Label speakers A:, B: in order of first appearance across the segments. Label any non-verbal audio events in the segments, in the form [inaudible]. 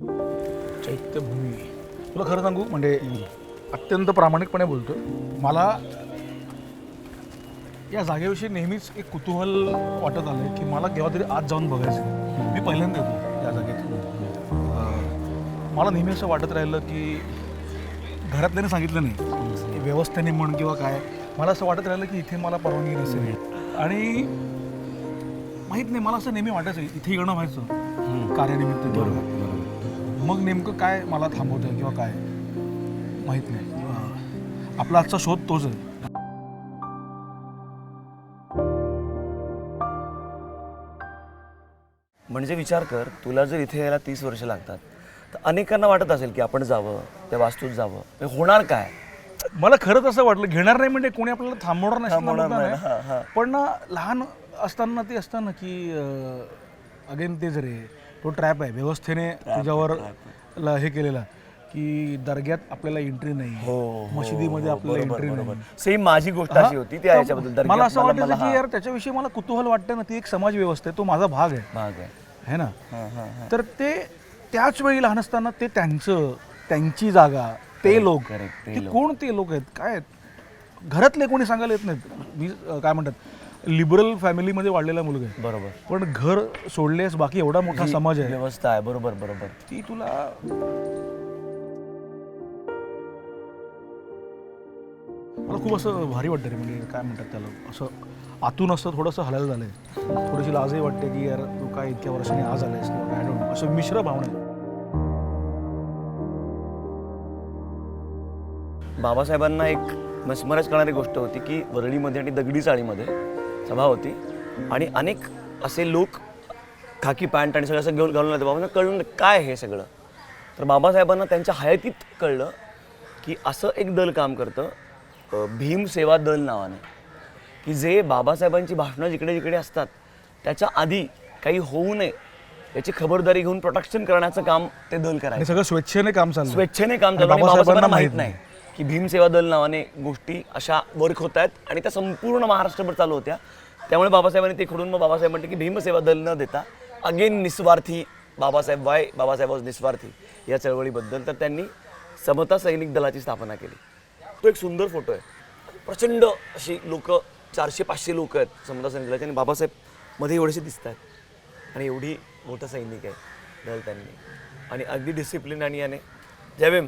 A: चैत्यभूमी तुला खरं सांगू म्हणजे अत्यंत प्रामाणिकपणे बोलतो मला या जागेविषयी नेहमीच एक कुतूहल वाटत आलं की मला केव्हा तरी आज जाऊन बघायचं. मी पहिल्यांदा येतो या जागेत. मला नेहमी असं वाटत राहिलं की घरातल्याने सांगितलं नाही व्यवस्थेने म्हण किंवा काय. मला असं वाटत राहिलं की इथे मला परवानगी नसेल आणि माहीत नाही मला असं नेहमी वाटायचं इथे येणं व्हायचं. कार्यानिमित्त मग नेमकं काय मला थांबवतं किंवा काय? माहीत नाही. आपला आजचा शोध तोच आहे.
B: म्हणजे विचार कर तुला जर इथे यायला तीस वर्ष लागतात तर अनेकांना वाटत असेल की आपण जावं त्या वास्तूत जावं. हे होणार काय?
A: मला खरंच असं वाटलं घेणार नाही म्हणजे कोणी आपल्याला थांबवणार नाही असा
B: थांबवणार नाही,
A: नाही.
B: हा, हा.
A: पण ना लहान असताना ते असतं ना की अगेन तेच रे तो ट्रॅप आहे. व्यवस्थेने तुझ्यावर ल- हे केलेला की दर्ग्यात आपल्याला एंट्री नाही मशिदीमध्ये आपल्याला एंट्री नाही
B: सेम माझी गोष्ट अशी होती त्या याच्याबद्दल
A: मला असं
B: मला-
A: वाटायचं
B: मला
A: की यार त्याच्याविषयी मला कुतूहल वाटतं ना ती एक समाज व्यवस्था आहे तो माझा भाग आहे.
B: भाग आहे.
A: है ना?
B: हा, हा, हा.
A: तर ते त्याच वेळी लहान असताना ते त्यांचं त्यांची जागा ते लोक
B: correct, ते
A: ते कोण ते लोक आहेत? काय आहेत? घरातले कोणी सांगायला येत नाहीत. मी अं, काय म्हणतात? लिबरल फॅमिलीमध्ये वाढलेला मुलगा आहे.
B: बरोबर.
A: पण घर सोडलेस बाकी एवढा मोठा समाज आहे.
B: व्यवस्था आहे. बरोबर बरोबर.
A: ती तुला मला खूप असं भारी वाटतं रे म्हणजे काय म्हणतात त्याला? असं आतून असं थोडंसं हलायला झालंय. थोडीशी लाजही वाटते की यार तू काय इतक्या वर्षांनी आज आलायस? किंवा काय डोंट असं मिश्र भावना आहे.
B: बाबासाहेबांना एक मस्मरच करणारी गोष्ट होती की वरळीमध्ये आणि दगडी चाळीमध्ये सभा होती. आणि अनेक असे लोक खाकी पॅन्ट आणि सगळं असं घेऊन घालून आले. बाबांना कळलं काय हे सगळं. तर बाबासाहेबांना त्यांच्या हयातीत कळलं की असं एक दल काम करतं भीम सेवा दल नावाने. की जे बाबासाहेबांची भाषणं जिकडे जिकडे असतात त्याच्या आधी काही होऊ नये याची खबरदारी घेऊन प्रोटेक्शन करण्याचं काम ते दल करायचं.
A: सगळं स्वेच्छेने काम चाललं
B: स्वेच्छेने काम चालू
A: बाबासाहेबांना
B: माहीत नाही. की भीमसेवा दल नावाने गोष्टी अशा वर्क होत आहेत आणि त्या संपूर्ण महाराष्ट्रभर चालू होत्या. त्यामुळे बाबासाहेबांनी ते खोडून मग बाबासाहेब म्हटले की भीमसेवा दल न देता अगेन निस्वार्थी बाबासाहेब वाय बाबासाहेब वॉज निस्वार्थी या चळवळीबद्दल तर त्यांनी समता सैनिक दलाची स्थापना केली. तो एक सुंदर फोटो आहे. प्रचंड अशी लोक चारशे पाचशे लोक आहेत समता सैनिक दलाची आणि बाबासाहेबमध्ये एवढेसे दिसत आहेत. आणि एवढी मोठं सैनिक आहे दल त्यांनी. आणि अगदी डिसिप्लिन आणि याने. जय भीम.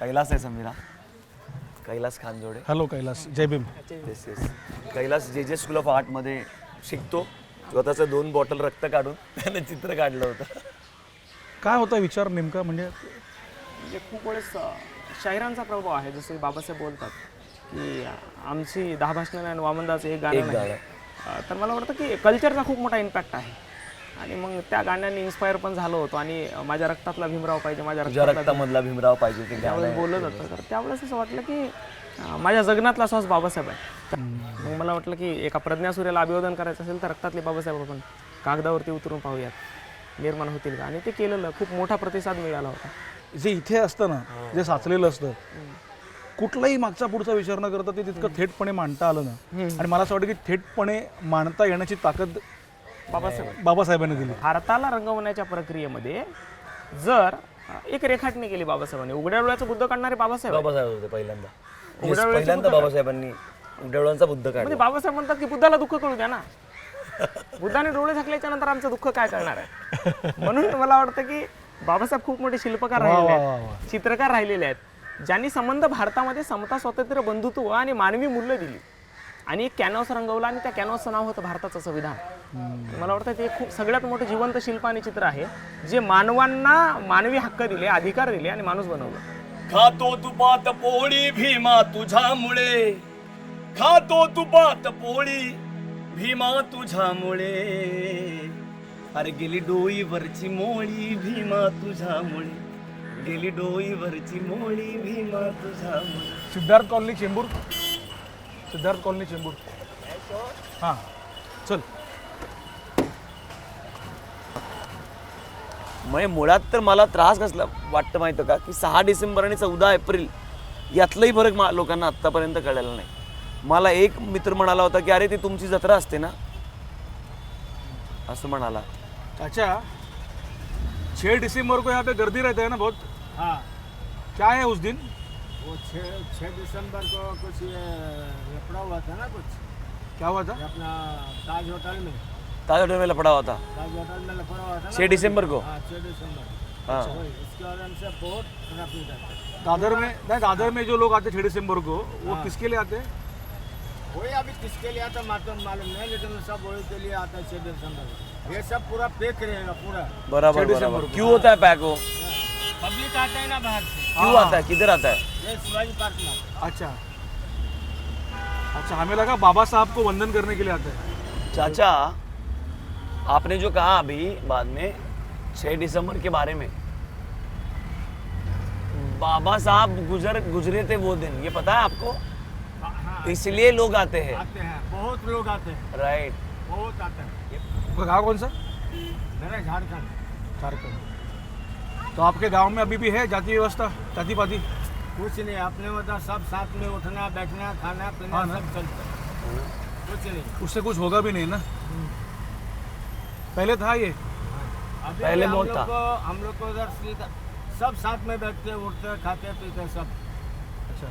B: कैलास आहे Samira Kailas Khanjode.
A: Hello Kailas. Jai Bhim.
B: Yes yes Kailas J J school of आर्टमध्ये शिकतो स्वतःचं दोन बॉटल रक्त काढून त्याने चित्र काढलं होतं.
A: काय होता विचार नेमका? म्हणजे
C: म्हणजे खूप वेळेस अ, शाहिरांचा प्रभाव आहे जसे बाबासाहेब बोलतात की आमची दहा भाषणं आणि वामनदाचं एक गाणं
B: एक
C: नाही.
B: गाणं.
C: अ, तर मला वाटतं की कल्चरचा खूप मोठा इम्पॅक्ट आहे. आणि मग त्या गाण्याने इन्स्पायर पण झालो होतो आणि माझ्या रक्तातला भीमराव पाहिजे माझ्या
B: तुझ्या रक्तामधला भीमराव पाहिजे ते गाणं
C: त्यावेळेस
B: आहे.
C: बोलत होतं. तर त्यावेळेस असं वाटलं की अ, माझ्या जगण्यातला श्वास बाबासाहेब आहे तर मग मला वाटलं की एका प्रज्ञासूर्याला अभिवादन करायचं असेल तर रक्तातले बाबासाहेब आपण कागदावरती उतरून पाहूयात. निर्माण होतील का? आणि ते केलेलं खूप मोठा प्रतिसाद मिळाला होता.
A: जे इथे असतं ना जे साचलेलं असतं कुठलाही मागचा पुढचा विचार न करता ते तितकं थेटपणे मांडता आलं ना. आणि मला असं वाटतं की थेटपणे मांडता येण्याची ताकद
C: बाबासाहेब.
A: बाबासाहेबांनी दिली.
C: भारताला रंगवण्याच्या प्रक्रियेमध्ये जर एक रेखाटणी केली बाबासाहेबांनी उघड्या डोळ्याचं बुद्ध काढणारे बाबासाहेब. आहेत.
B: बाबासाहेब होते पहिल्यांदा.
C: उघड्या
B: Yes,
C: डोळ्याचं
B: पहिल्यांदा
C: बुद्ध
B: बाबासाहेबांनी उड्याळांचा बुद्ध
C: म्हणजे
B: काढला
C: बाबासाहेब म्हणतात की बुद्धाला दुःख कळू द्या ना. बुद्धाने डोळे झाकल्याच्या नंतर आमचं दुःख काय करणार आहे? म्हणून मला वाटतं की बाबासाहेब खूप मोठे शिल्पकार राहिलेले
A: वा, वा,
C: आहेत चित्रकार राहिलेले आहेत ज्यांनी संबंध भारतामध्ये समता स्वातंत्र्य बंधुत्व आणि मानवी मूल्य दिली. आणि एक कॅनव्हास रंगवला आणि त्या कॅनव्हासचं नाव होतं भारताचं संविधान. मला वाटतं ते खूप सगळ्यात मोठं जिवंत शिल्प आणि चित्र आहे जे मानवांना मानवी हक्क दिले अधिकार दिले आणि माणूस बनवलं.
B: खातो तुपात पोळी भीमा तुझ्यामुळे. खातो तुपात पोळी भीमा तुझ्यामुळे. अरे गेली डोईवरची मोळी भीमा तुझ्यामुळे. गेली डोईवरची मोळी भीमा तुझ्यामुळे.
A: सिद्धार्थ कॉलनी चेंबूर. सिद्धार्थ कॉलनी चेंबूर हां. चल.
B: म्हणजे मुळात तर मला त्रास कसला वाटतं माहितं का? की सहा डिसेंबर आणि चौदा एप्रिल यातलाही फरक मा लोकांना आत्तापर्यंत कळलेला नाही. मला एक मित्र म्हणाला होता की अरे ती तुमची जत्रा असते ना? असं म्हणाला.
A: त्याच्या छः दिसंबर को यहाँ पे गर्दी रहता है ना बहुत?
D: हाँ.
A: क्या है उस दिन?
D: वो छः छः दिसंबर को कुछ ये लफड़ा हुआ था ना कुछ?
A: क्या हुआ था?
D: अपना ताज होटल में।
B: ताज हॉटेल में लफड़ा हुआ था।
D: ताज होटल में लपड़ा हुआ था
B: 6 दिसंबर को?
D: हाँ छः दिसंबर।
B: हाँ।
D: इसके वजह से बहुत ट्रैफ़िक
A: दादर में नहीं दादर में जो लोग आते हैं छः दिसंबर को वो
D: हाँ।
A: किसके लिए आते? हैं
D: वही अभी किसके लिए आता मालूम मालूम नहीं लेकिन सब वही के लिए आता है छः दिसंबर को। ये सब पूरा पैक रहेगा पूरा।
B: बराबर
A: 6
B: बराबर। क्यों होता है पैक वो?
D: पब्लिक आता है ना बाहर से?
B: क्यों आता है? किधर आता है?
D: ये शिवाजी पार्क में
A: अच्छा। अच्छा हमें लगा बाबा साहब को वंदन करने के लिए आते हैं।
B: चाचा आपने जो कहा अभी बाद में 6 दिसंबर के बारे में बाबा साहब गुजर गुजरे थे वो दिन ये पता है आपको?
D: हाँ, हाँ
B: इसलिए लोग आते हैं।
D: आते हैं बहुत लोग आते हैं।
B: राइट
D: बहुत आते हैं।
A: आपका गाँव कौन सा?
D: मेरा झारखंड।
A: झारखंड। तो आपके गाँव में अभी भी है जाति व्यवस्था जाति पाति
D: कुछ नहीं अपने मतलब सब साथ में उठना बैठना खाना पीना
A: हाँ
D: सब चलता है। कुछ नहीं।
A: उससे कुछ होगा भी नहीं ना? पहले था ये?
D: अभी
B: पहले
D: हम
B: बहुत
D: लोग
B: था।
D: को हम लोग को उधर सब साथ में बैठते उठते खाते पीते सब।
A: अच्छा।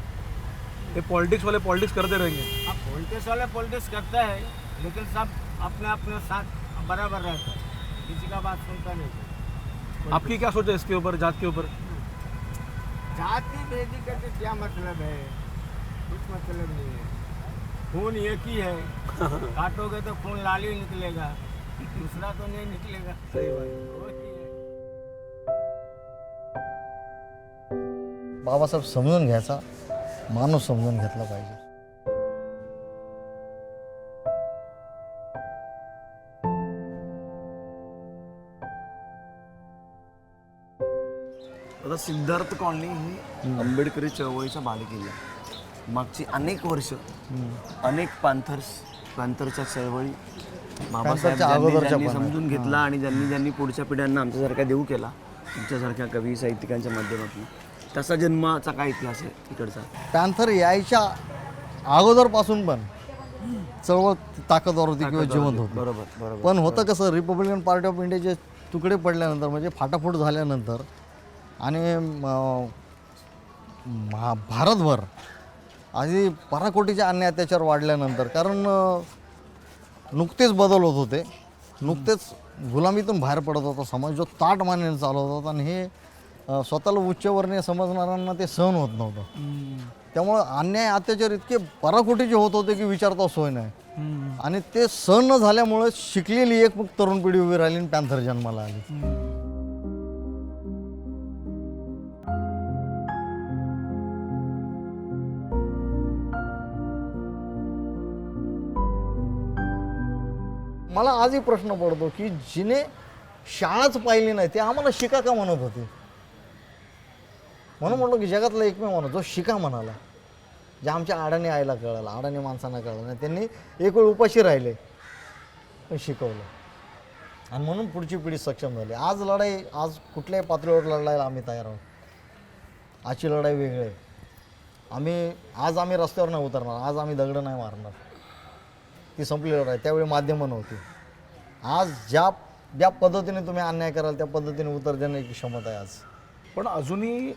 A: ये पॉलिटिक्स वाले पॉलिटिक्स करते रहेंगे।
D: अब पॉलिटिक्स वाले पॉलिटिक्स करते हैं लेकिन सब अपने अपने साथ बराबर रहते हैं। किसी का बात सुनता नहीं।
A: आपकी क्या सोच है इसके ऊपर जात के ऊपर?
D: जाति भेदी करके क्या मतलब है? कुछ मतलब नहीं है। खून एक ही है। [laughs] काटोगे तो खून लाल ही निकलेगा। दूसरा तो नहीं निकलेगा।
A: सही बात।
D: है।
E: बाबासाहेब समजून घ्यायचा माणूस समजून घेतला पाहिजे।
B: आता सिद्धार्थ कॉलनी ही आंबेडकरी चळवळीच्या बालेकिल्ला आहे. मागची अनेक वर्ष अनेक पॅन्थर्स पॅन्थरच्या चळवळी बाबासाहेब ज्यांनी
E: अगोदरच्या
B: ज्यांनी
E: पण. आहेत.
B: समजून घेतला आणि ज्यांनी ज्यांनी पुढच्या पिढ्यांना आमच्यासारख्या देऊ केला तुमच्यासारख्या कवी साहित्यिकांच्या माध्यमातून. तसा जन्माचा काय इतिहास आहे तिकडचा?
E: पॅन्थर यायच्या अगोदरपासून पण चळवळ ताकदवर होती किंवा जिवंत होती.
B: बरोबर बरोबर
E: पण होतं कसं रिपब्लिकन पार्टी ऑफ इंडियाचे तुकडे पडल्यानंतर म्हणजे फाटाफूट झाल्यानंतर आणि म, महा भारतभर आधी पराकोटीचे अन्याय अत्याचार वाढल्यानंतर कारण नुकतेच बदल होत होते. नुकतेच गुलामीतून बाहेर पडत होता समाज जो ताट मानेने चालवत होता आणि हे स्वतःला उच्चवर्णीय समजणाऱ्यांना ते सहन होत नव्हतं. त्यामुळं अन्याय अत्याचार इतके पराकोटीचे होत होते की विचारता सोय नाही. आणि ते सहन न झाल्यामुळे शिकलेली एक मग तरुण पिढी उभी राहिली आणि पॅन्थर जन्माला आली. मला आजही प्रश्न पडतो की जिने शाळाच पाहिली नाही ते आम्हाला शिका का म्हणत होते? म्हणून म्हणलो की जगातला एकमेव माणूस जो शिका म्हणाला. जे आमच्या अडाणी आईला कळलं अडाणी माणसांना कळलं नाही. त्यांनी एक वेळ उपाशी राहिले पण शिकवलं. आणि म्हणून पुढची पिढी सक्षम झाली. आज लढाई आज कुठल्याही पातळीवर लढायला आम्ही तयार आहोत. आजची लढाई वेगळी आहे. आम्ही आज आम्ही रस्त्यावर नाही उतरणार आज आम्ही दगडं नाही मारणार. ती संपली लढाई त्यावेळी माध्यमं नव्हती. आज ज्या ज्या पद्धतीने तुम्ही अन्याय कराल त्या पद्धतीने उत्तर देण्याची क्षमता आहे आज.
A: पण अजूनही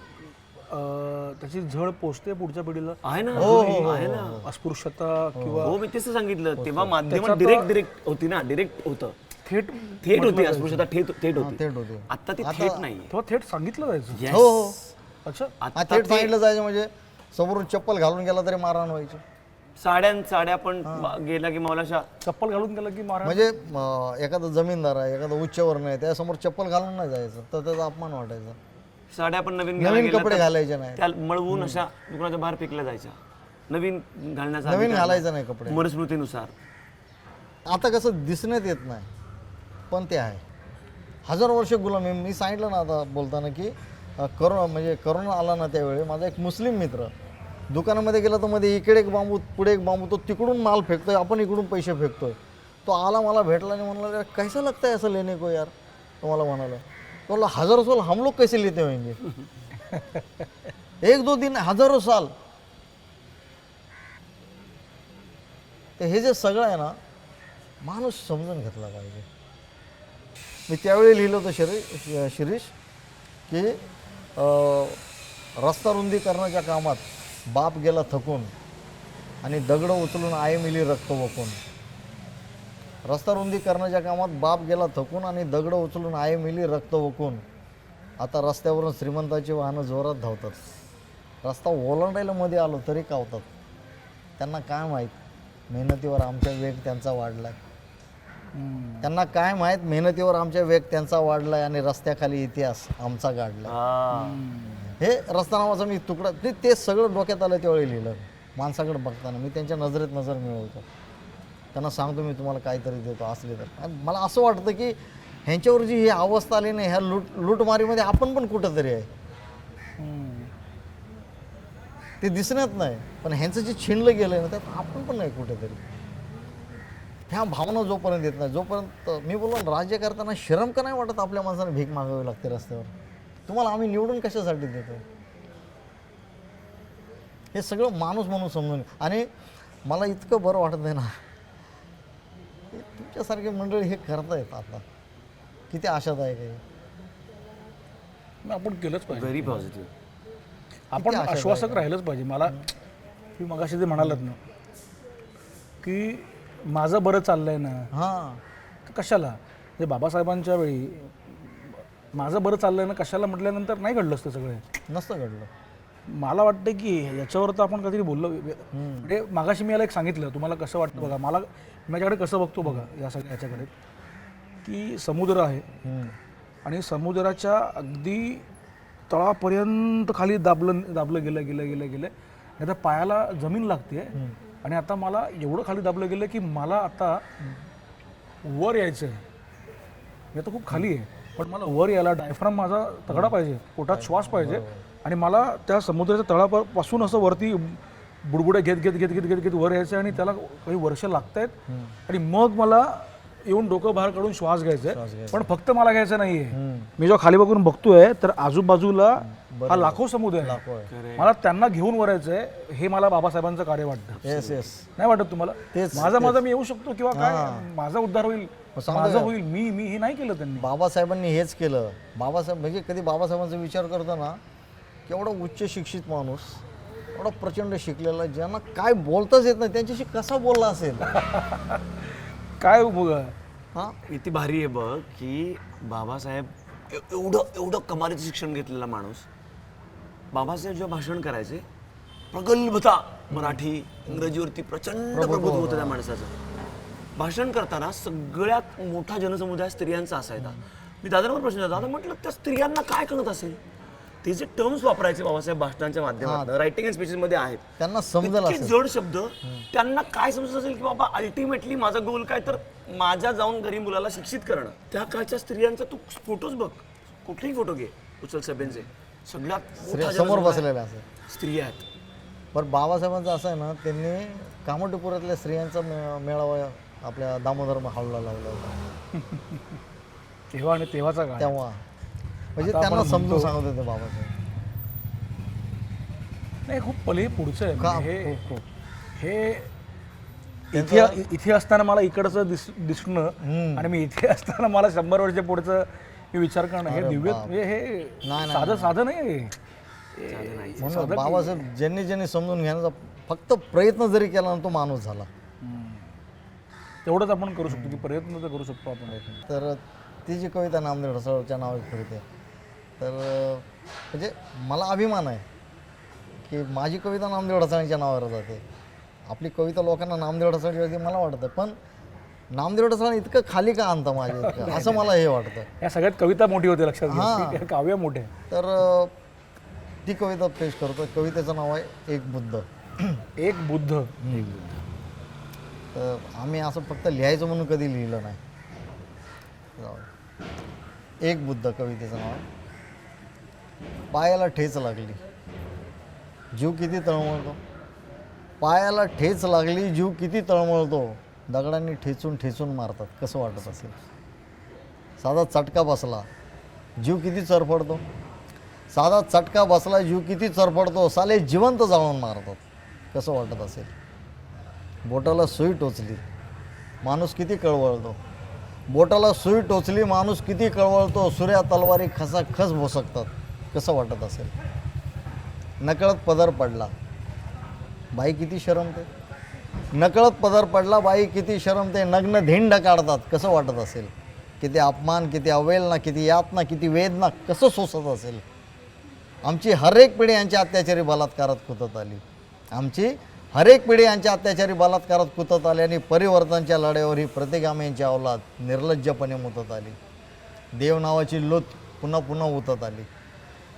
A: अं, त्याची झळ पोचते पुढच्या पिढीला?
B: आहे ना
E: हो,
B: अजूनही आहे ना.
A: अस्पृश्यता किंवा
B: हो मी तेच सांगितलं. तेव्हा माध्यम डिरेक्ट डिरेक्ट होती ना डिरेक्ट होतं.
A: थेट
B: थेट होती अस्पृश्यता थेट थेट होती.
E: थेट होती.
B: आता ती थेट नाही
A: तेव्हा थेट सांगितलं जायचं.
E: हो हो.
A: अच्छा.
E: हा
B: आता
E: थेट सांगितलं जायचं म्हणजे समोरून चप्पल घालून गेला तरी मारहाण व्हायची.
B: साड्या साड्या पण गेला की मौलाशा
A: चप्पल घालून गेलं की मारा?
E: म्हणजे एखादा जमीनदार आहे एखादा उच्चवर्ण आहे त्यासमोर चप्पल घालून नाही जायचं तर त्याचा अपमान वाटायचा.
B: साड्या पण नवीन
E: नवीन
B: गेल्या
E: कपडे घालायचे नाही.
B: त्या मळवून अशा दुकानाच्या बाहेर फेकल्या जायच्या. नवीन घालण्याचा
E: नवीन घालायचं नाही. कपडे.
B: मनुस्मृतीनुसार
E: आता कसं दिसण्यात येत नाही पण ते आहे. हजार वर्ष गुलामी मी सांगितलं ना आता बोलताना की अं, करोना म्हणजे करोना आला ना त्यावेळी माझा एक मुस्लिम मित्र दुकानामध्ये गेला तर मध्ये इकडे एक बांबू पुढे एक बांबू तो तिकडून माल फेकतोय आपण इकडून पैसे फेकतोय. तो आला मला भेटला आणि म्हणला "यार, कैसा लगता है ऐसा लेने को यार? तुम्हाला म्हणाला तो बोला हजारो साल हम लोग कैसे लेते होंगे एक दो दिन हजारो साल. तर हे जे सगळं आहे ना माणूस समजून घेतला पाहिजे. मी त्यावेळी लिहिलं होतं शिरी शिरीष की रस्ता रस्ता रुंदीकरणाच्या कामात बाप गेला थकून आणि दगडं उचलून आई मिली रक्त वकून. रस्ता रुंदीकरणाच्या कामात बाप गेला थकून आणि दगडं उचलून आई मिली रक्त वकून. आता रस्त्यावरून श्रीमंताची वाहनं जोरात धावतात. रस्ता ओलांडायला मध्ये आलो तरी कावतात. त्यांना काय माहीत? मेहनतीवर आमच्या वेग त्यांचा वाढलाय. त्यांना काय माहीत? मेहनतीवर आमच्या वेग त्यांचा वाढलाय आणि रस्त्याखाली इतिहास आमचा गाडलाय.
B: हे
E: रस्ता नावाचा मी तुकडा ते ते सगळं डोक्यात आलं त्यावेळी लिहिलं. माणसाकडे बघताना मी त्यांच्या नजरेत नजर मिळवतो. त्यांना सांगतो मी तुम्हाला काहीतरी देतो असले तर. आणि मला असं वाटतं की ह्यांच्यावर जी ही अवस्था आली नाही ह्या लूट लूटमारीमध्ये आपण पण कुठंतरी आहे. ते दिसण्यात नाही पण ह्यांचं जे छिनलं गेलं ना त्यात आपण पण नाही कुठेतरी. ह्या भावना जोपर्यंत येत नाही जोपर्यंत मी बोललो राज्य करताना शरम का नाही वाटत आपल्या माणसाने भीक मागावी लागते रस्त्यावर? तुम्हाला आम्ही निवडून कशासाठी देतो? हे सगळं माणूस म्हणून समजून आणि मला इतकं बरं वाटत नाही ना. हे तुमच्यासारखे मंडळी हे करतायत आता. किती आशादायक आहे.
A: मग आपण केलंच पाहिजे.
B: व्हेरी पॉझिटिव्ह
A: आपण आश्वासक राहिलंच पाहिजे. मला मी मगाशी ते म्हणालत ना की माझं बरं चाललंय ना
E: हां.
A: तर कशाला? म्हणजे बाबासाहेबांच्या वेळी माझं बरं चाललंय ना कशाला म्हटल्यानंतर नाही घडलं असतं सगळे
E: नसतं घडलं.
A: मला वाटतं की याच्यावर तर आपण कधीतरी बोललो. म्हणजे मागाशी मी याला एक सांगितलं तुम्हाला कसं वाटतं बघा? मला मी माझ्याकडे कसं बघतो बघा या सगळ्या याच्याकडे? की समुद्र आहे. आणि समुद्राच्या अगदी तळापर्यंत खाली दाबलं दाबलं गेलं गेलं गेलं गेलं. आता पायाला जमीन लागते आणि आता मला एवढं खाली दाबलं गेलं की मला आता वर यायचं आहे मी आता खूप खाली आहे. पण मला वर यायला डायफ्राम माझा तगडा पाहिजे पोटात श्वास पाहिजे आणि मला त्या समुद्राच्या तळापासून असं वरती बुडबुड्या घेत घेत घेत घेत घेत घेत वर यायचं आणि त्याला काही वर्ष लागत आहेत आणि मग मला येऊन डोकं बाहेर काढून श्वास घ्यायचा आहे पण फक्त मला घ्यायचं नाहीये. मी जेव्हा खाली बघून बघतोय तर आजूबाजूला हा लाखो आहे. मला त्यांना घेऊन वर यायचंय हे मला बाबासाहेबांचं कार्य वाटतं.
E: येस येस
A: नाही वाटत तुम्हाला? माझा माझा मी येऊ शकतो किंवा काय? माझा उद्धार होईल. माझं? होईल. मी मी हे नाही केलं त्यांनी.
E: बाबासाहेबांनी हेच केलं. बाबासाहेब म्हणजे कधी बाबासाहेबांचा विचार करतो ना केवढा उच्च शिक्षित माणूस एवढा प्रचंड शिकलेला ज्यांना काय बोलताच येत नाही त्यांच्याशी कसा बोलला असेल? [laughs]
A: काय बघा.
E: हां?
B: किती भारी आहे बघ की बाबासाहेब एव- एवढं एवढं कमालीचं शिक्षण घेतलेला माणूस बाबासाहेब जेव्हा भाषण करायचे प्रगल्भता मराठी इंग्रजीवरती प्रचंड प्रभुत्व होतं. त्या माणसाचं. भाषण करताना सगळ्यात मोठा जनसमुदाय स्त्रियांचा असायचा. मी दादांवर प्रश्न दादा म्हटलं त्या स्त्रियांना काय कळत असेल? ते जे टर्म्स वापरायचे बाबासाहेब भाषणांच्या माध्यमातून रायटिंग अँड स्पीचेस मध्ये आहेत.
E: त्यांना असेल.
B: जड शब्द त्यांना काय समजत असेल की बाबा अल्टिमेटली माझा गोल काय? तर माझ्या जाऊन गरीब मुलाला शिक्षित करणं. त्या काळच्या स्त्रियांचा तू फोटोज बघ. कुठलेही फोटो घे उचल सभेंचे सगळ्यात
E: समोर बसलेल्या असेल.
B: स्त्रिया आहेत.
E: पण बाबासाहेबांचं असं आहे ना त्यांनी कामोटीपुरातल्या स्त्रियांचा मेळावा आपल्या दामोदर हॉलला लावला होता. [laughs]
A: तेव्हा आणि तेव्हाचा
E: तेव्हा. म्हणजे
A: आता
E: त्यांना
A: आपण
E: समजून
A: म्हणतो-
E: सांगत होते बाबासाहेब.
A: नाही खूप पले पुढचं आहे.
E: का?
A: म्हणजे हे
E: खूप खूप.
A: हे इथे इथे असताना मला इकडचं दिस दिसणं आणि मी इथे असताना मला शंभर वर्ष पुढचं मी विचार करणं हे दिव्य म्हणजे हे
E: नाही,
A: साधं साधं नाही.
E: म्हणून बाबासाहेब ज्यांनी ज्यांनी समजून घेण्याचा फक्त प्रयत्न जरी केला ना तो माणूस झाला.
A: तेवढंच आपण करू शकतो की प्रयत्न तर करू शकतो आपण
E: तर ती जी कविता नामदेव ढसाळच्या नावात फिरते तर म्हणजे मला अभिमान आहे की माझी कविता नामदेव ढसाळीच्या नावावर जाते. आपली कविता लोकांना नामदेव ढसाळी होती मला वाटतं पण नामदेव ढसाळ इतकं खाली का आणतं माझ्या इतकं? [laughs] असं मला हे वाटतं.
A: या सगळ्यात कविता मोठी होते लक्षात
E: हां.
A: काव्य मोठे.
E: तर ती कविता पेश करतो. कवितेचं नाव आहे एक बुद्ध.
A: एक बुद्ध.
E: तर आम्ही असं फक्त लिहायचं म्हणून कधी लिहिलं नाही. जाऊ एक बुद्ध कवितेचं नाव. पायाला ठेच लागली. जीव किती तळमळतो. पायाला ठेच लागली जीव किती तळमळतो. दगडांनी ठेचून ठेचून मारतात. कसं वाटत असेल? साधा चटका बसला जीव किती चरफडतो. साधा चटका बसला जीव किती चरफडतो. साले जिवंत जाळून मारतात. कसं वाटत असेल? बोटाला सुई टोचली. माणूस किती कळवळतो. बोटाला सुई टोचली माणूस किती कळवळतो. सूर्या तलवारी खसा खस भोसकतात. कसं वाटत असेल? नकळत पदर पडला. बाई किती शरमते? नकळत पदर पडला बाई किती शरमते. नग्न धिंड काढतात. कसं वाटत असेल? किती अपमान किती अवेलना किती यातना किती वेदना कसं सोसत असेल? आमची हरेक पिढी यांच्या अत्याचारी बलात्कारात कुतत आली. आमची हरेक पिढी यांच्या अत्याचारी बलात्कारात कुतत आली आणि परिवर्तनच्या लढ्यावर ही प्रतिगामी यांची अवलाद निर्लज्जपणे मुतत आली. देव नावाची लूत पुन्हा पुन्हा उतत आली.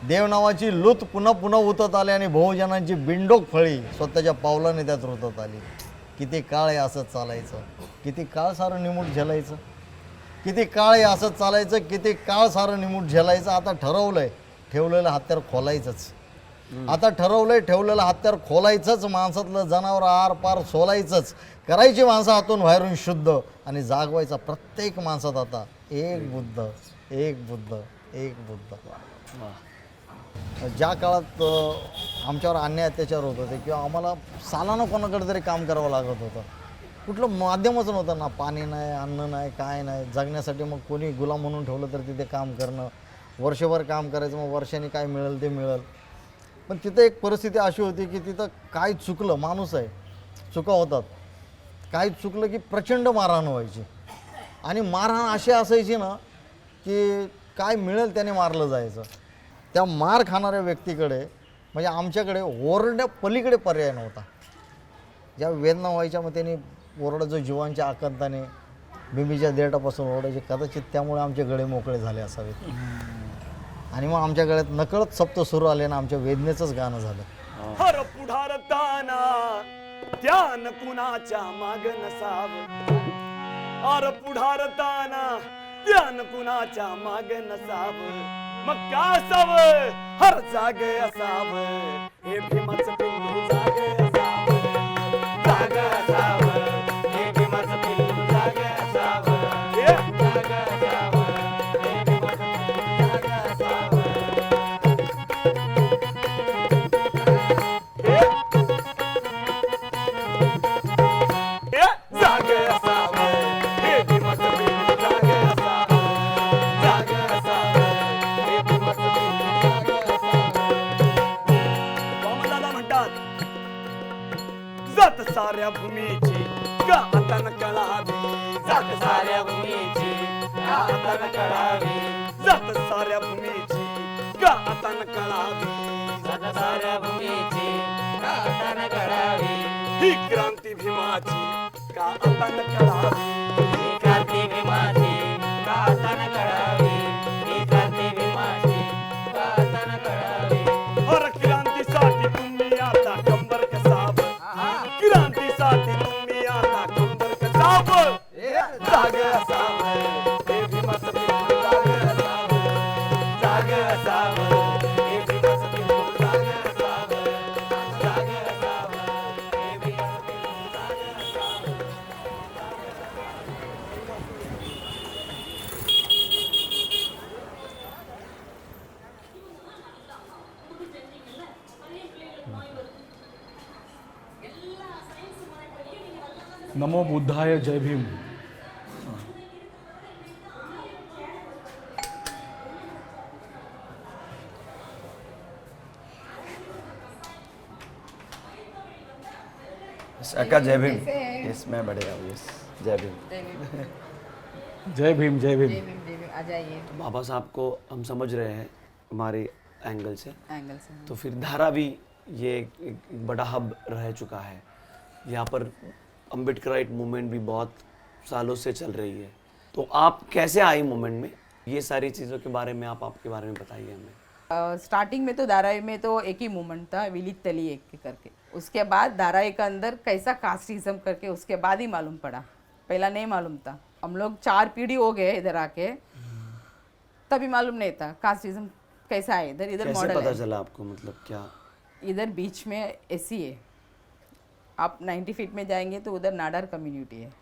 E: देव नावाची लूत पुन्हा पुन्हा उतत आली आणि बहुजनांची बिंडोक फळी स्वतःच्या पावलाने त्यात रुतत आली. किती काळ हे असंच चालायचं? किती काळ सारं निमूट झेलायचं? किती काळ हे असंच चालायचं? किती काळ सारं निमूट झेलायचं? आता ठरवलं आहे ठेवलेलं हत्यार खोलायचंच. आता ठरवलंय ठेवलेलं हत्यार खोलायचंच माणसातलं जनावर आर पार सोलायचंच. करायची माणसं हातून बाहेरून शुद्ध आणि जागवायचा प्रत्येक माणसात आता एक बुद्ध एक बुद्ध एक बुद्ध. ज्या काळात आमच्यावर अन्याय अत्याचार होत होते किंवा आम्हाला सालानं कोणाकडे तरी काम करावं लागत होतं. कुठलं माध्यमच नव्हतं ना पाणी नाही अन्न नाही काय नाही. जगण्यासाठी मग कोणी गुलाम म्हणून ठेवलं तर तिथे काम करणं. वर्षभर काम करायचं मग वर्षाने काय मिळेल ते मिळेल. पण तिथं एक परिस्थिती अशी होती की तिथं काय चुकलं माणूस आहे चुका होतात. काय चुकलं की प्रचंड मारहाण व्हायची. आणि मारहाण अशी असायची ना की काय मिळेल त्याने मारलं जायचं. त्या मार खाणाऱ्या व्यक्तीकडे म्हणजे आमच्याकडे ओरड्या पलीकडे पर्याय नव्हता. ज्या वेदना व्हायच्या मग त्यांनी ओरडाचं जीवांच्या आकांताने बिंबीच्या देठापासून ओरडायचे. कदाचित त्यामुळे आमचे गळे मोकळे झाले असावेत. आणि मग आमच्या गळ्यात नकळत सप्त सुरू आले ना आमच्या वेदनेचंच गाणं झालं.
B: हर पुढारताना ध्यान कुणाच्या माग नसाव? हर पुढारताना ध्यान कुणाच्या माग नसाव? मग काय असाव? हर जागे असाव? हे भीमाचं पिंडू जागे कंबर कसाव जाग असाव हे अक्का जय भीम। यस मैं बढ़िया हूँ यस जय भीम।
A: जय भीम। जय भीम
F: आ जाइए।
B: बाबा साहब को हम समझ रहे हैं हमारे एंगल से।
F: एंगल से।
B: तो फिर धारा भी ये एक, एक बड़ा हब रह चुका है। यहाँ पर अम्बेडकराइट मूवमेंट भी बहुत सालों से चल रही है। तो आप कैसे आई मूवमेंट में? ये सारी चीज़ों के बारे में आप आपके बारे में बताइए हमें।
F: स्टार्टिंग में तो धारावी में तो एक ही मूवमेंट था विलित तली एक करके। उसके बाद धारावी के अंदर कैसा कास्टिज्म करके उसके बाद ही मालूम पड़ा। पहला नहीं मालूम था। हम लोग चार पीढ़ी हो गए इधर आके। तभी मालूम नहीं था कास्टिज्म कैसा है इधर इधर मॉडल
B: पता चला आपको मतलब क्या?
F: इधर बीच में एसी है। आप 90 फीट में जाएंगे तो उधर नाडार कम्युनिटी है।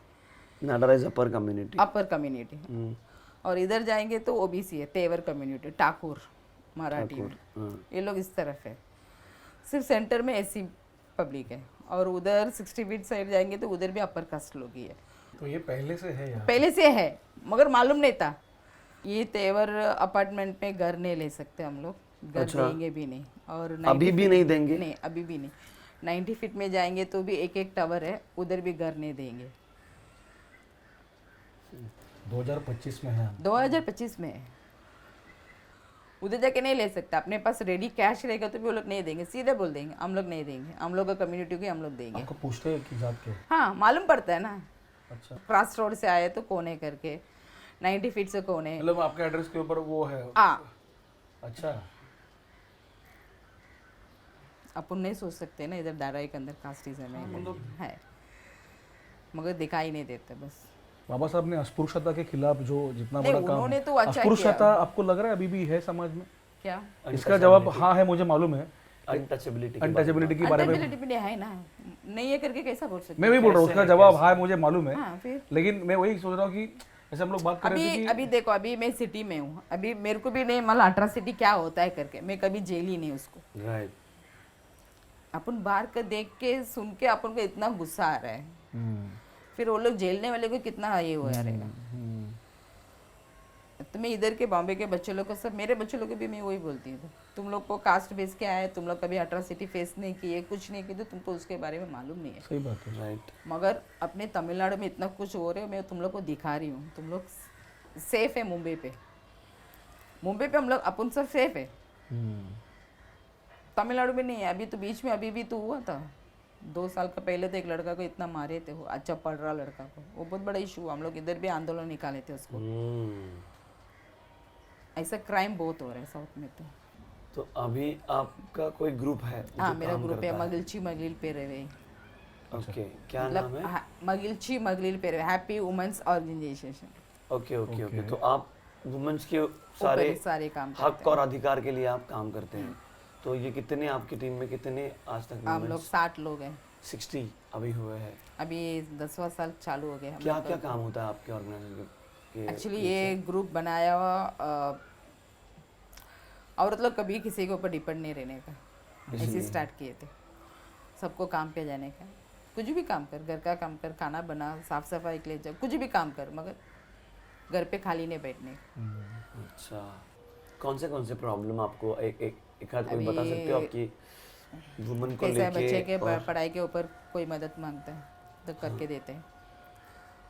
B: Nadar is upper community
F: upper community और इधर जाएंगे तो ओबीसी है तेवर कम्युनिटी ठाकुर। मराठी में। ये लोग इस तरफ़ है। सिर्फ़ सेंटर में एसी पब्लिक है। और उधर सिक्सटी फीट साइड जाएँगे तो उधर भी अपर कास्ट लोग ही है।
A: तो ये पहले से है यार
F: पहले से है मगर मालूम नहीं था। ये तेवर अपार्टमेंट में घर नहीं ले सकते हम लोग। घर अच्छा। देंगे भी नहीं। और
B: अभी भी नहीं देंगे?
F: नहीं अभी भी नहीं। नाइन्टी फीट में जाएँगे तो भी एक एक टावर है उधर भी घर नहीं देंगे।
A: 2025 में है।
F: 2025 में है। उधर जाके नहीं ले सकता। अपने पास रेडी कैश रहेगा तो भी वो लोग नहीं देंगे सीधे बोल देंगे हम लोग नहीं देंगे हम लोग का कम्युनिटी को हम लोग देंगे।
A: आपको पूछते हैं कि जात क्या है?
F: हाँ मालूम पड़ता है ना।
A: अच्छा।
F: क्रॉस रोड से आए तो कौन है करके? 90 फीट से कौन है?
A: मतलब आपके एड्रेस के ऊपर वो है?
F: हाँ।
A: अच्छा।
F: अपन नहीं सोच सकते ना इधर दाराई के अंदर कास्टिज्म है। है। मगर दिखाई नहीं देते बस।
A: बाबा साहब ने अस्पृश्यता के खिलाफ जो जितना बड़ा काम
F: तो अच्छा
A: अस्पृश्यता आपको लग रहा है अभी भी है समाज में?
F: क्या?
A: इसका जवाब हाँ है मुझे मालूम है।
B: अनटचेबिलिटी
A: अनटचेबिलिटी के बारे में।
F: है ना। नहीं है करके कैसा बोल सकते
A: मैं वही बोल रहा हूँ उसका जवाब हाँ है मुझे मालूम है।
F: हाँ
A: लेकिन मैं वही सोच रहा हूँ कि ऐसे हम लोग बात कर रहे थे
F: अभी
A: कि
F: अभी देखो अभी मैं सिटी में हूँ। अभी मेरे को भी नहीं मतलब अट्रासिटी क्या होता है करके। मैं कभी जेल ही नहीं उसको।
B: राइट
F: अपन बाहर का देख के सुन के अपन को इतना गुस्सा आ रहा है।
A: हम्म,
F: फिर वो लोग झेलने वाले को कितना ये हो रहेगा तो मैं इधर के बॉम्बे के बच्चे लोग को सब मेरे बच्चे लोग को भी मैं वही बोलती हूँ। तुम लोग को कास्ट बेस के आए तुम लोग कभी अट्रासिटी फेस नहीं किए कुछ नहीं किए तो तुमको उसके बारे में मालूम नहीं है।
A: सही बात है।
B: राइट
F: मगर अपने तमिलनाडु में इतना कुछ हो रहा है मैं तुम लोग को दिखा रही हूँ। तुम लोग सेफ़ है मुंबई पे। मुंबई पे हम लोग अपन सब सेफ़ है। तमिलनाडु में नहीं है अभी तो बीच में अभी भी तो हुआ था। दो साल का पहले तो एक लड़का को इतना मारे थे वो अच्छा पढ़ रहा लड़का को। वो बहुत बड़ा इशू हम लोग इधर भी आंदोलन निकाले थे उसको। ऐसा क्राइम बहुत हो रहा है साउथ में तो।
B: तो अभी आपका कोई ग्रुप है
F: हाँ मेरा ग्रुप है मगिलची मगलिल पेरेवे।
B: Okay okay. क्या नाम
F: मतलब
B: है?
F: हाँ, मगिलची मगलिल पेरेवे happy women's organization
B: okay okay okay तो आप वुमेन्स के सारे
F: सारे काम
B: हक और अधिकार के लिए आप काम करते हैं। तो ये कितने आपकी टीम में कितने आज तक
F: हम लोग साठ लोग हैं।
B: सिक्सटी अभी हुए हैं।
F: अभी दसवां साल चालू हो गया हम
B: क्या क्या काम होता है आपके ऑर्गेनाइजेशन
F: एक्चुअली ये ग्रुप बनाया हुआ औरत लोग कभी किसी के ऊपर डिपेंड नहीं रहने का। ऐसे स्टार्ट किए थे। सबको काम पे जाने का। कुछ भी काम कर घर का काम कर खाना बना साफ़ सफ़ाई के लिए जा कुछ भी काम कर मगर घर पे खाली नहीं बैठने।
B: अच्छा। कौन से कौन से प्रॉब्लम आपको एक एक एक आध कोई बता सकते हो आपकी वुमन को
F: है बच्चे के
B: लेके
F: प- पढ़ाई के ऊपर कोई मदद माँगता है तो करके देते हैं।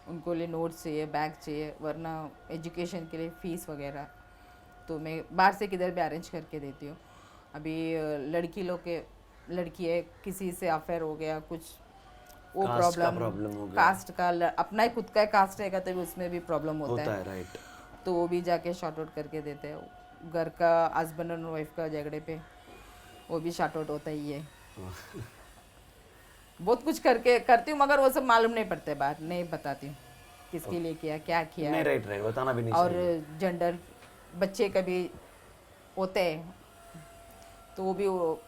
F: उनको लिए नोट्स चाहिए बैग चाहिए वरना एजुकेशन के लिए फ़ीस वगैरह। तो मैं बाहर से किधर भी अरेंज करके देती हूँ। अभी लड़की लोग के लड़की है किसी से अफेयर हो गया कुछ वो प्रॉब्लम
B: हो।
F: कास्ट का अपना ही खुद का कास्ट रहेगा तो उसमें भी प्रॉब्लम होता
B: होता
F: है।
B: है राइट
F: तो वो भी जाके शॉर्ट आउट करके देते हैं। घर का हस्बैंड और वाइफ का झगड़े पे वो भी शॉर्ट आउट होता ही है। बहुत कुछ करके करती हूँ मगर वो सब मालूम नहीं पड़ते बात नहीं बताती हूँ किसके लिए किया क्या किया।
B: नहीं राइट राइट बताना भी नहीं
F: और जेंडर बच्चे कभी होते हैं तो वो भी वो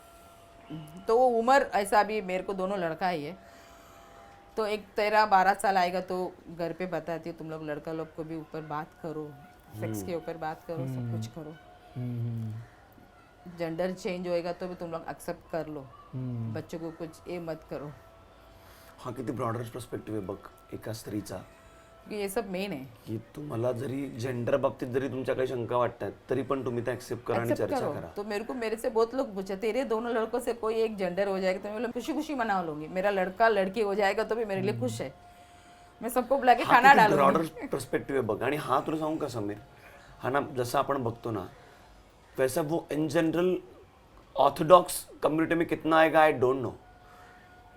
F: तो वो उम्र ऐसा भी मेरे को दोनों लड़का ही है। तो एक तेरह बारह साल आएगा तो घर पे बताती हूँ तुम लोग लड़का लोग को भी ऊपर बात करो। सेक्स के ऊपर बात करो सब कुछ करो। जेंडर चेंज होएगा तो भी तुम लोग एक्सेप्ट कर लो। बच्चों को कुछ ये मत करो।
B: हा किती ब्रॉडर पर्स्पेक्टिव्ह आहे बघ एका स्त्रीचा।
F: क्योंकि ये सब मेन है
B: की तुम्हाला जरी जेंडर बाबतीत जरी तुमच्या काही शंका वाटतात तरी पण तुम्ही त्या ऍक्सेप्ट करा आणि
F: एक्सेप्ट
B: चर्चा
F: करो.
B: करा.
F: तो मेरे को मेरे से बहुत लोग पूछे तेरे दोनों लड़कों से कोई एक जेंडर हो जाएगा तो मैं खुशी खुशी मना लूंगी मेरा लड़का लड़की हो जाएगा तो भी मेरे लिए खुश है। मैं सबको बुला के खाना डालूँगी।
B: ब्रॉडर पर्स्पेक्टिव्ह आहे बघ. आणि हा तुला सांगू का समीर? हा ना जसं आपण बघतो ना वैसा वो इन जनरल ऑर्थोडॉक्स कम्युनिटी में कितना आएगा आई डोंट नो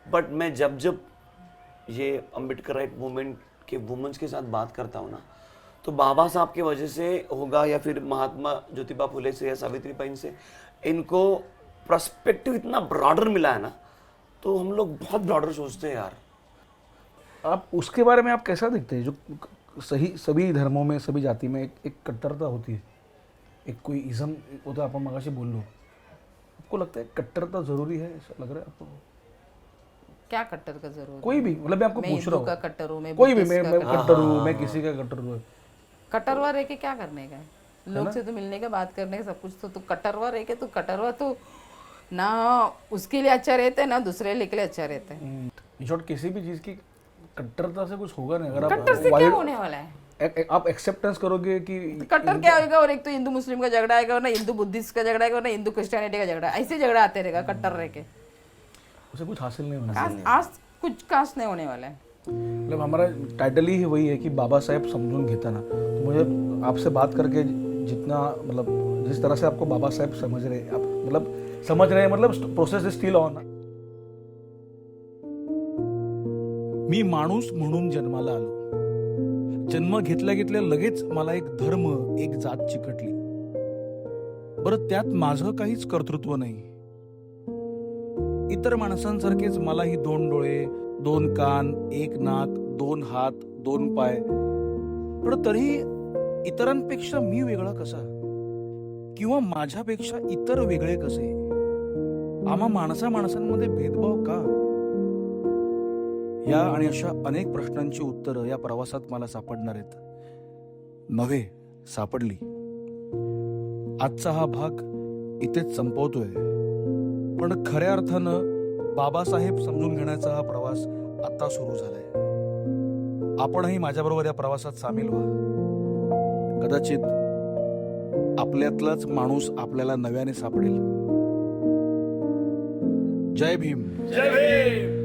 B: बट मैं जब जब ये अंबेडकर राइट मूवमेंट के वुमेंस के साथ बात करता हूँ ना तो बाबा साहब की वजह से होगा या फिर महात्मा ज्योतिबा फुले से या सावित्री बाई से इनको पर्सपेक्टिव इतना ब्रॉडर मिला है ना तो हम लोग बहुत ब्रॉडर सोचते हैं यार.
A: आप उसके बारे में आप कैसा देखते हैं? जो सही सभी धर्मों में सभी जाति में एक एक कट्टरता होती है। एक कोई इज़म होता है अपन मगाशी बोल लो। आपको लगता है कट्टरता ज़रूरी है? ऐसा लग रहा है आपको?
F: क्या कट्टर का ज़रूरत
A: कोई भी मतलब मैं आपको पूछ रहा हूँ।
F: कट्टर हूँ मैं
A: कोई भी मैं मैं
F: कट्टर-
A: हूँ मैं किसी का कट्टर हूँ।
F: कट्टरवा रह के क्या करने का? लोग से तो मिलने का बात करने का सब कुछ तो तू कट्टरवा रह के तू कट्टरवा तो ना उसके लिए अच्छा रहता है ना दूसरे के लिए अच्छा रहता है।
A: इन शॉर्ट किसी भी चीज़ की कट्टरता से कुछ होगा नहीं अगर आप
F: कट्टर से क्या होने वाला है?
A: आप एक्सेप्टेंस करोगे कि
F: कट्टर क्या होगा और एक तो हिंदू मुस्लिम का झगड़ा आएगा वरना हिंदू बुद्धिस्ट का झगड़ा आएगा वरना हिंदू क्रिश्चियनिटी का झगड़ा ऐसे झगड़ा आते रहेगा कट्टर रह के।
A: उसे कुछ हासिल नहीं होना
F: आज आज कुछ कास्ट नहीं होने वाला है।
A: मतलब हमारा टाइटल ही वही है कि बाबा साहेब समझून घेताना तो मुझे आपसे बात करके जितना मतलब जिस तरह से आपको बाबा साहेब समझ रहे आप मतलब समझ रहे हैं मतलब प्रोसेस इज़ स्टिल ऑन मी माणूस म्हणून जन्माला आलो. जन्म घेतल्या घेतल्या लगेच मला एक धर्म एक जात चिकटली. बरं त्यात माझं काहीच कर्तृत्व नाही. इतर माणसांसारखेच मलाही दोन डोळे दोन कान एक नाक दोन हात दोन पाय. पण तरीही इतरांपेक्षा मी वेगळा कसा? किंवा माझ्यापेक्षा इतर वेगळे कसे? आम्हा माणसा माणसांमध्ये भेदभाव का? या आणि अशा अनेक प्रश्नांची उत्तरं या प्रवासात मला सापडणार आहेत. नव्हे सापडली. आजचा हा भाग इथेच संपवतोय. पण खऱ्या अर्थानं बाबासाहेब समजून घेण्याचा हा प्रवास आता सुरू झालाय. आपणही माझ्याबरोबर या प्रवासात सामील व्हा. कदाचित आपल्यातलाच माणूस आपल्याला नव्याने सापडेल. जय भीम.
B: जय भीम.